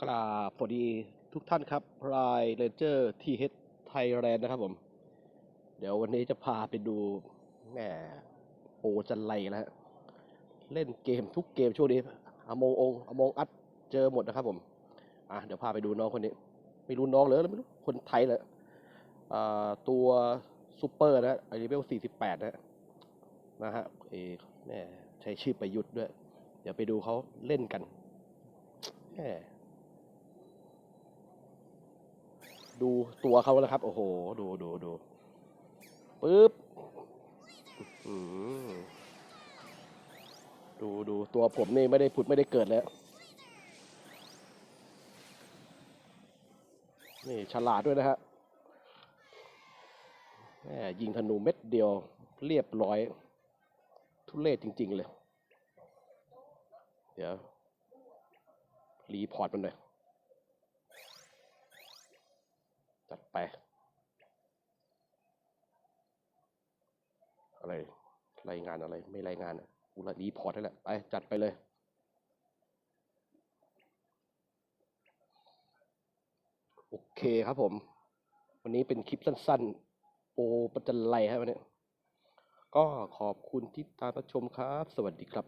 กราบสวัสดีทุกท่านครับรายเรนเจอร์ทีเฮดไทยแลนด์นะครับผม เดี๋ยววันนี้จะพาไปดูแหม่โอจันไรแล้วฮะเล่นเกมทุกเกมช่วงนี้อมงองอมงอัดเจอหมดนะครับผม อะเดี๋ยวพาไปดูน้องคนนี้ ไม่รู้น้องเลยไม่รู้คนไทยเลยอ่าตัวซูเปอร์นะไอเลเวล48นะฮะนะฮะเอแม่ใช้ชื่อประยุทธ์ด้วย เดี๋ยวไปดูเขาเล่นกันแหม ดูตัวเขาแล้วครับ โอ้โห ดูดูดูปึ๊บดูดูตัวผมนี่ไม่ได้ผุดไม่ได้เกิดแล้ว นี่ฉลาดด้วยนะฮะแหมยิงธนูเม็ดเดียว เรียบร้อย ทุเรศจริง ๆ เลย เดี๋ยว รีพอร์ตมันหน่อย จัด ไป อะไร รายงานอะไร ไม่รายงานอะกูลรีพอร์ตให้แหละ ไป จัดไปเลย โอเคครับผม วันนี้เป็นคลิปสั้นๆโอประจันไรครับวันนี้ ก็ขอบคุณที่ตามรับชมครับ สวัสดีครับ